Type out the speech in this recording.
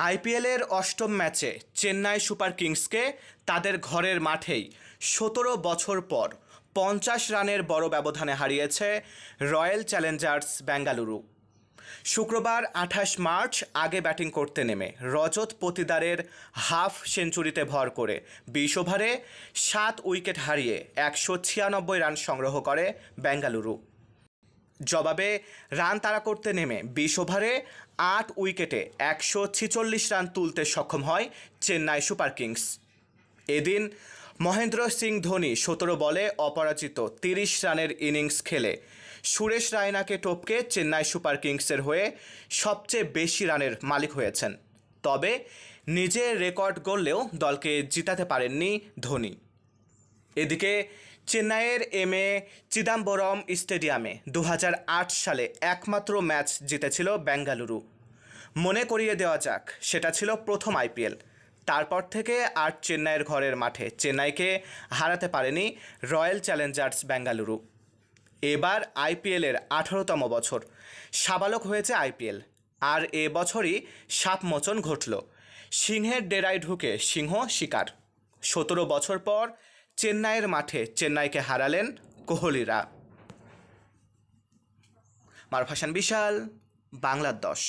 আইপিএলের অষ্টম ম্যাচে চেন্নাই সুপার কিংসকে তাদের ঘরের মাঠেই সতেরো বছর পর পঞ্চাশ রানের বড় ব্যবধানে হারিয়েছে রয়্যাল চ্যালেঞ্জার্স বেঙ্গালুরু শুক্রবার আঠাশ মার্চ আগে ব্যাটিং করতে নেমে রজত পতিদারের হাফ সেঞ্চুরিতে ভর করে বিশ ওভারে সাত উইকেট হারিয়ে একশো ছিয়ানব্বই রান সংগ্রহ করে বেঙ্গালুরু জবাবে রান তাড়া করতে নেমে বিশ ওভারে আট উইকেটে একশো ছিচল্লিশ রান তুলতে সক্ষম হয় চেন্নাই সুপার কিংস। এদিন মহেন্দ্র সিং ধোনি সতেরো বলে অপরাজিত তিরিশ রানের ইনিংস খেলে। সুরেশ রায়নাকে টপকে চেন্নাই সুপার কিংসের হয়ে সবচেয়ে বেশি রানের মালিক হয়েছেন। তবে নিজের রেকর্ড গড়লেও দলকে জিতাতে পারেননি ধোনি। এদিকে চেন্নাইয়ের এম এ চিদাম্বরম স্টেডিয়ামে দু হাজার আট সালে একমাত্র ম্যাচ জিতেছিল বেঙ্গালুরু। মনে করিয়ে দেওয়া যাক, সেটা ছিল প্রথম আইপিএল। তারপর থেকে আর চেন্নাইয়ের ঘরের মাঠে চেন্নাইকে হারাতে পারেনি রয়্যাল চ্যালেঞ্জার্স বেঙ্গালুরু। এবার আইপিএলের আঠারোতম বছর। সাবালক হয়েছে আইপিএল। আর এ বছরই সাপমোচন ঘটল। সিংহের ডেরায় ঢুকে সিংহ শিকার। সতেরো বছর পর চেন্নাইয়ের মাঠে চেন্নাইকে হারালেন কোহলিরা। মারফাসান বিশাল বাংলার দশ।